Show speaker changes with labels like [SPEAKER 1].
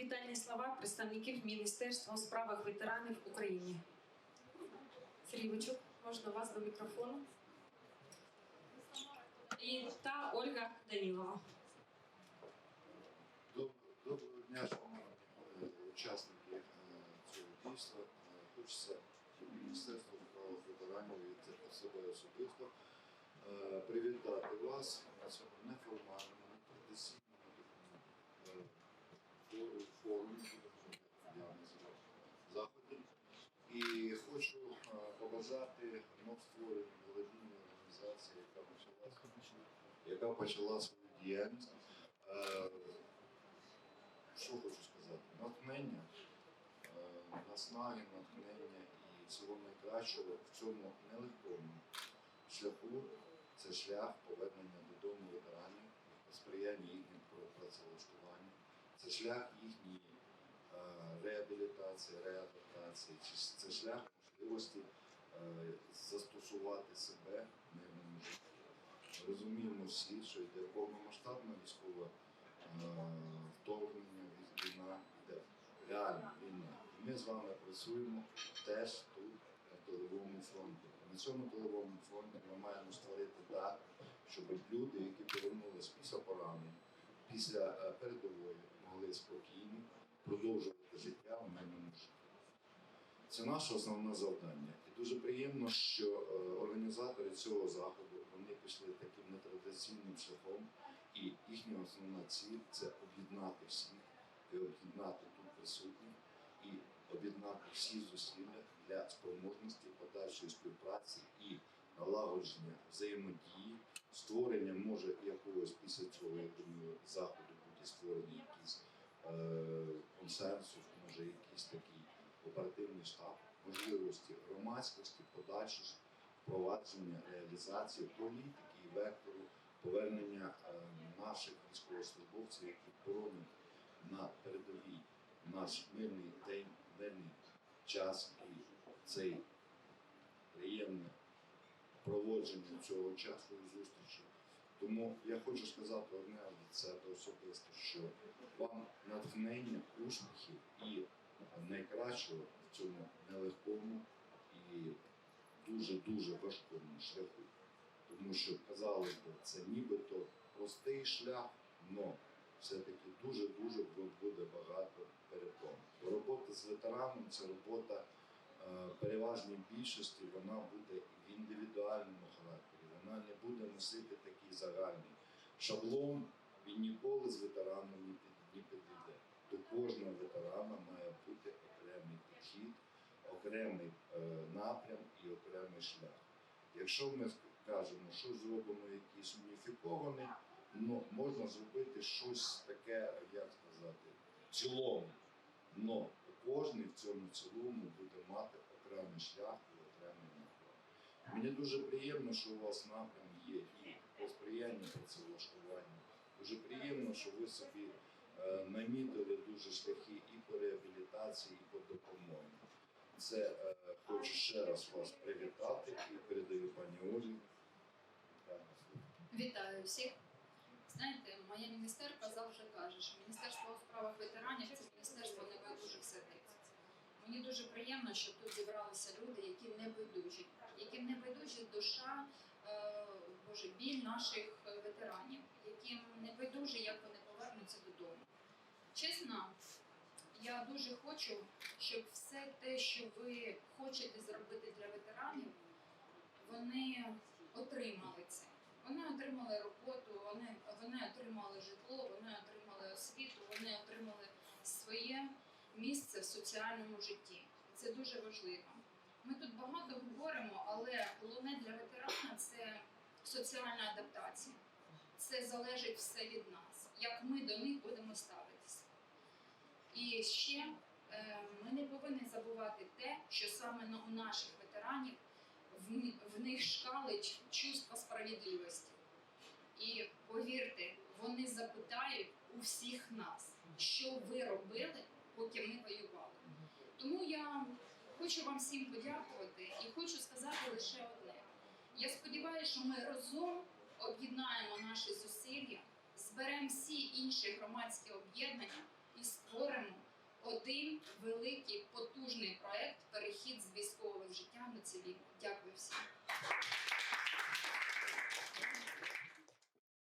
[SPEAKER 1] Вітальні слова представників Міністерства у справах ветеранів України. Сергій можна вас до мікрофону. І та Ольга Данілова.
[SPEAKER 2] Доброго дня, шановні е, учасники е, цього дійства. Е, Хочеться від Міністерства справ ветеранів від себе особисто привітати вас на цьому неформальному, традиційному е, фору- форумі, я називав заході. І хочу е, побажати новоствореній благодійній організації, яка почала, яка почала свою діяльність. Е, що хочу сказати? Натхнення, е, наснаги, натхнення і всього найкращого в цьому нелегкому шляху. Це шлях повернення додому ветеранів, сприяння їхнім це шлях їхньої е, реабілітації, реадаптації, чи це шлях можливості е, застосувати себе в мирному житті. Розуміємо всі, що йде повномасштабна військова е, вторгнення, війна йде реальна війна. Ми з вами працюємо теж тут, на тиловому фронті. На цьому тиловому фронті ми маємо створити так, щоб люди, які повернулися після поранень, після передової, могли спокійно продовжувати життя в мирному житті. Це наше основне завдання. І дуже приємно, що е, організатори цього заходу вони пішли таким нетрадиційним шляхом, і їхня основна ціль це об'єднати всіх і об'єднати тут присутніх і об'єднати всі зусилля для спроможності подальшої співпраці і налагодження взаємодії, створення може якогось після цього, я думаю, заходу буде створений якийсь е, консенсус, може якийсь такий оперативний штаб, можливості громадськості, подальше впровадження, реалізації політики і вектору повернення е, наших військовослужбовців, які боронять на передовій наш мирний день, мирний час і цей приємне проводження цього часу і зустрічі. Тому я хочу сказати одне від себе особисто, що вам натхнення, успіхів і найкращого в цьому нелегкому і дуже-дуже важкому шляху. Тому що, казалось би, це нібито простий шлях, але все-таки дуже-дуже буде багато перепон. Робота з ветераном це робота е, переважній більшості, вона буде в індивідуальному характері, вона не буде носити загальний шаблон, він ніколи з ветераном не під- не підійде. До кожного ветерана має бути окремий підхід, окремий е, напрям і окремий шлях. Якщо ми кажемо, що зробимо якийсь уніфікований, ну, можна зробити щось таке, як сказати, в цілому. Но кожен в цьому цілому буде мати окремий шлях і окремий напрям. Мені дуже приємно, що у вас напрям сприянню працевлаштуванню. Дуже приємно, що ви собі е, намітили дуже шляхи і по реабілітації, і по допомогі. Це е, хочу ще раз вас привітати і передаю пані Олі. Вітаю
[SPEAKER 3] всіх. Знаєте, моя міністерка завжди каже, що Міністерство у справах ветеранів це міністерство небайдужих сердець. Мені дуже приємно, що тут зібралися люди, які не байдужі, яким не байдужі душа, е, боже, біль наших ветеранів, яким не байдужі, як вони повернуться додому. Чесно, я дуже хочу, щоб все те, що ви хочете зробити для ветеранів, вони отримали це. Вони отримали роботу, вони, вони отримали житло, вони отримали освіту, вони отримали своє місце в соціальному житті. Це дуже важливо. Ми тут багато говоримо, але головне для ветерана це соціальна адаптація. Це залежить все від нас, як ми до них будемо ставитися. І ще е, ми не повинні забувати те, що саме у наших ветеранів в них шкалить чувство справедливості. І повірте, вони запитають у всіх нас, що ви робили, поки ми воювали. Тому я хочу вам всім подякувати і хочу сказати лише одне. Я сподіваюся, що ми разом об'єднаємо наші зусилля, зберемо всі інші громадські об'єднання і створимо один великий потужний проект Перехід з військового життя на цивільне». Дякую всім.